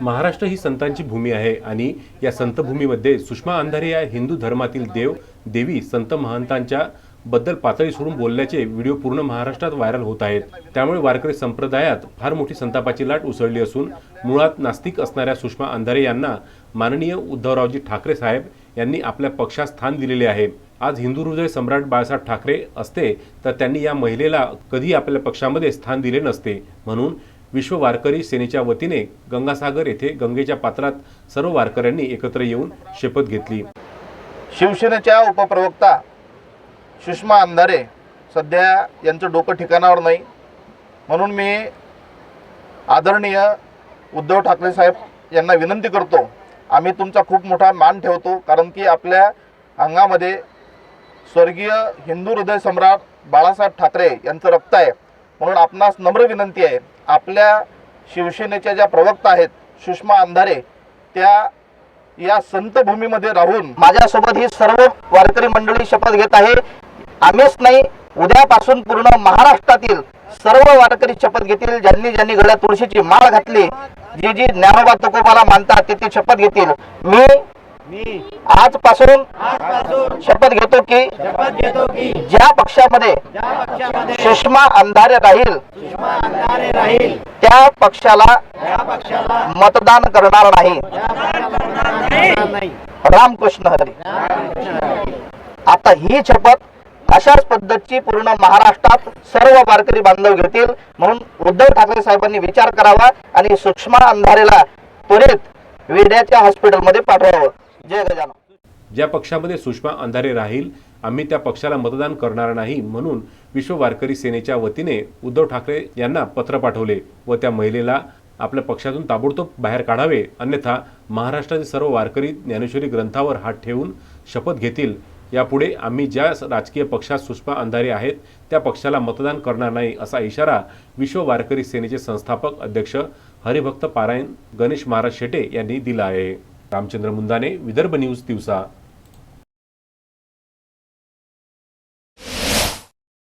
महाराष्ट्र ही संतांची भूमी आहे आणि या संतभूमीमध्ये सुषमा अंधारे या हिंदू धर्मातील देव देवी संत महंतांच्या बद्दल पातळी सोडून बोलल्याचे व्हिडिओ पूर्ण महाराष्ट्रात व्हायरल होत आहेत. त्यामुळे वारकरी संप्रदायात फार मोठी संतापाची लाट उसळली असून मुळात नास्तिक असणाऱ्या सुषमा अंधारे यांना माननीय उद्धवरावजी ठाकरे साहेब यांनी आपल्या पक्षात स्थान दिलेले आहे. आज हिंदू हृदय सम्राट बाळासाहेब ठाकरे असते तर त्यांनी या महिलेला कधी आपल्या पक्षामध्ये स्थान दिले नसते. म्हणून विश्व वारकरी सेनेच्या वतीने गंगासागर येथे गंगेच्या पात्रात सर्व वारकऱ्यांनी एकत्र येऊन शपथ घेतली. शिवसेनेच्या उपप्रवक्ता सुषमा अंधारे सध्या यांचं डोकं ठिकाणावर नाही. म्हणून मी आदरणीय उद्धव ठाकरे साहेब यांना विनंती करतो आम्ही तुमचा खूप मोठा मान ठेवतो कारण की आपल्या अंगामध्ये स्वर्गीय हिंदू हृदय सम्राट बाळासाहेब ठाकरे यांचं रक्त आहे. म्हणून आपणास नम्र विनंती आहे आपल्या शिवसेनेच्या ज्या प्रवक्ता आहेत सुषमा अंधारे त्या या संत भूमीमध्ये राहून माझ्यासोबत ही सर्व वारकरी मंडळी शपथ घेत आहे. आम्हीच नाही उद्यापासून पूर्ण महाराष्ट्रातील सर्व वारकरी शपथ घेतील. ज्यांनी ज्यांनी गळ्यात तुळशीची माळ घातली जी जी ज्ञानोबा तुकोबाला मानतात ते ते शपथ घेतील. मी आजपासून शपथ घेतो की ज्या पक्षामध्ये सुषमा अंधारे राहील त्या पक्षाला मतदान करणार नाही. रामकृष्ण हरी. आता ही शपथ अशाच पद्धतीची पूर्ण महाराष्ट्रात सर्व वारकरी बांधव घेतील. म्हणून उद्धव ठाकरे साहेबांनी विचार करावा आणि सुषमा अंधारेला त्वरित वेड्याच्या हॉस्पिटलमध्ये पाठवावं. जय गजानन. ज्या पक्षामध्ये सुषमा अंधारे राहील आम्ही त्या पक्षाला मतदान करणार नाही म्हणून विश्व वारकरी सेनेच्या वतीने उद्धव ठाकरे यांना पत्र पाठवले व त्या महिलेला आपल्या पक्षातून ताबडतोब बाहेर काढावे अन्यथा महाराष्ट्रातील सर्व वारकरी ज्ञानेश्वरी ग्रंथावर हात ठेवून शपथ घेतील. यापुढे आम्ही ज्या राजकीय पक्षात सुषमा अंधारे आहेत त्या पक्षाला मतदान करणार नाही असा इशारा विश्व वारकरी सेनेचे संस्थापक अध्यक्ष हरिभक्त पारायण गणेश महाराज शेटे यांनी दिला आहे. रामचंद्र मुंदाने विदर्भ न्यूज दिवसा